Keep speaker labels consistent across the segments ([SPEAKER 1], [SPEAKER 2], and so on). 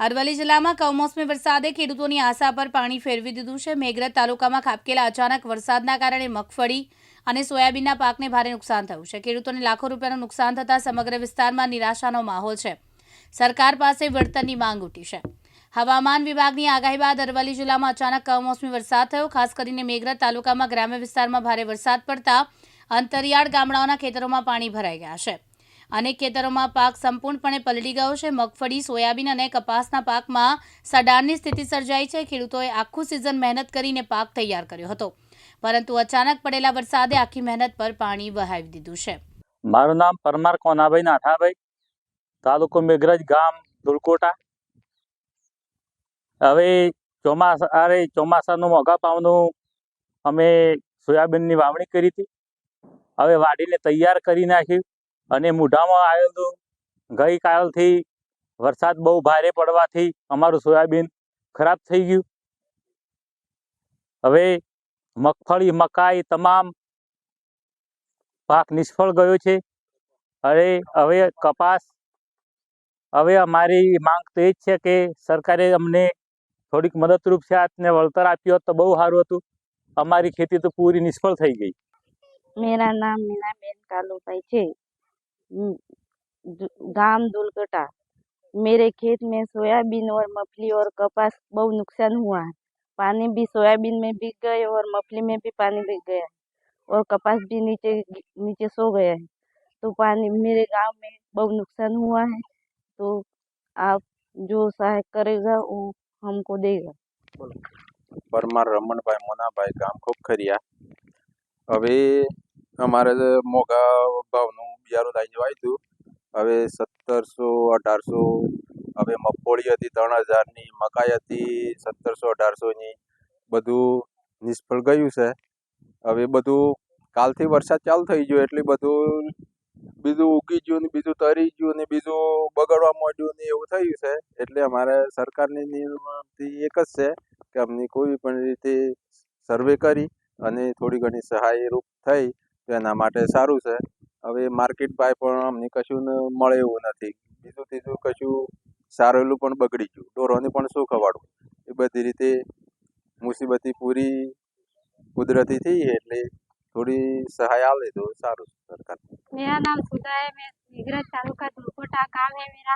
[SPEAKER 1] અરવલ્લી જિલ્લામાં કમોસમી વરસાદે ખેડૂતોની આશા પર પાણી ફેરવી દીધું છે. મેઘરજ તાલુકામાં ખાબકેલા અચાનક વરસાદના કારણે મગફળી અને સોયાબીનના પાકને ભારે નુકસાન થયું છે. ખેડૂતોને લાખો રૂપિયાનું નુકસાન થતાં સમગ્ર વિસ્તારમાં નિરાશાનો માહોલ છે. સરકાર પાસે વળતરની માંગ ઉઠી છે. હવામાન વિભાગની આગાહી બાદ અરવલ્લી જિલ્લામાં અચાનક કમોસમી વરસાદ થયો. ખાસ કરીને મેઘરજ તાલુકામાં ગ્રામ્ય વિસ્તારમાં ભારે વરસાદ પડતા અંતરિયાળ ગામડાઓના ખેતરોમાં પાણી ભરાઈ ગયા છે. અનેક ખેતરોમાં પાક સંપૂર્ણપણે પલળી ગયો છે. મગફળી, સોયાબીન અને કપાસના પાકમાં સડાણની સ્થિતિ સર્જાઈ છે. ખેડૂતોએ આખું સિઝન મહેનત કરીને પાક તૈયાર કર્યો હતો. પરંતુ અચાનક પડેલા વરસાદે આખી મહેનત પર પાણી વહાવી દીધું છે.
[SPEAKER 2] મારું નામ પરમાર કોનાભાઈ નાઠાભાઈ તાલુકો મેઘરજ ગામ ધુલકોટા. હવે ચોમાસા, અરે ચોમાસાનું મોઘા પાવનું અમે સોયાબીનની વાવણી કરી હતી. હવે વાડીને તૈયાર કરી નાખ્યું. અને મૂઢામાં આવેલું ગઈકાલથી વરસાદ બહુ ભારે પડવાથી અમારું સોયાબીન ખરાબ થઈ ગયું. હવે મગફળી, મકાઈ તમામ પાક નિષ્ફળ ગયો છે. અરે, હવે કપાસ, હવે અમારી માંગ તો એ જ છે કે સરકારે અમને થોડીક મદદરૂપ છે. આપને વળતર આપ્યો તો બહુ સારું હતું. અમારી ખેતી તો પૂરી નિષ્ફળ થઈ ગઈ.
[SPEAKER 3] મેરા નામ મીનાબેન કાલુભાઈ છે. हम्म, दु- गांव दुलकटा मेरे खेत में सोयाबीन और मफली और कपास बहुत नुकसान हुआ है पानी भी सोयाबीन में भीग गए और मफली में भी पानी भीग गया है और कपास भी नीचे गि- नीचे सो गया है तो पानी मेरे गांव में बहुत नुकसान हुआ है तो आप जो सहाय करेगा वो हमको देगा
[SPEAKER 4] પરમાર રમણભાઈ મોનાભાઈ ગામ ખોખરિયા હવે અમારે જે મોંઘા ભાવનું બિયારું લાવી વાવ્યું હવે સત્તરસો, અઢારસો, હવે મગફળી હતી ત્રણ હજારની, મકાઈ હતી સત્તરસો, અઢારસોની. બધું નિષ્ફળ ગયું છે. હવે બધું કાલથી વરસાદ ચાલુ થઈ ગયો એટલે બધું બીજું ઉગી ગયું ને બીજું તરી ગયું ને બીજું બગડવા માંડ્યું ને એવું થયું છે. એટલે અમારે સરકારની નિયમથી એક જ છે કે અમને કોઈ પણ રીતે સર્વે કરી અને થોડી ઘણી સહાયરૂપ થઈ તો એના માટે સારું છે. હવે માર્કેટ ભાઈ પણ અમને કશું ન મળે એવું નથી બીજું ત્રીજું કશું સારેલું પણ બગડી ગયું ઢોરોને પણ શું ખવાડવું એ બધી રીતે મુસીબતી પૂરી કુદરતી થઈ એટલે થોડી સહાય આવે તો સારું સરકાર
[SPEAKER 5] मेरा नाम सुधा है मैं निगरज तालुका दुलकोटा गाँव है मेरा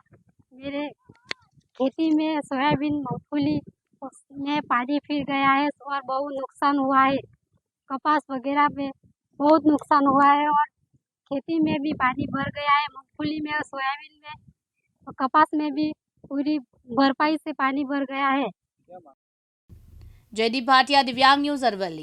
[SPEAKER 5] मेरे खेती में सोयाबीन मूंगफली उसमें पानी फिर गया है और बहुत नुकसान हुआ है कपास वगैरह में बहुत नुकसान हुआ है और खेती में भी पानी भर गया है, मूंगफली में और सोयाबीन में। और कपास में भी पूरी भरपाई से पानी भर गया है।
[SPEAKER 1] जयदीप भाटिया, दिव्यांग न्यूज़ अरवली।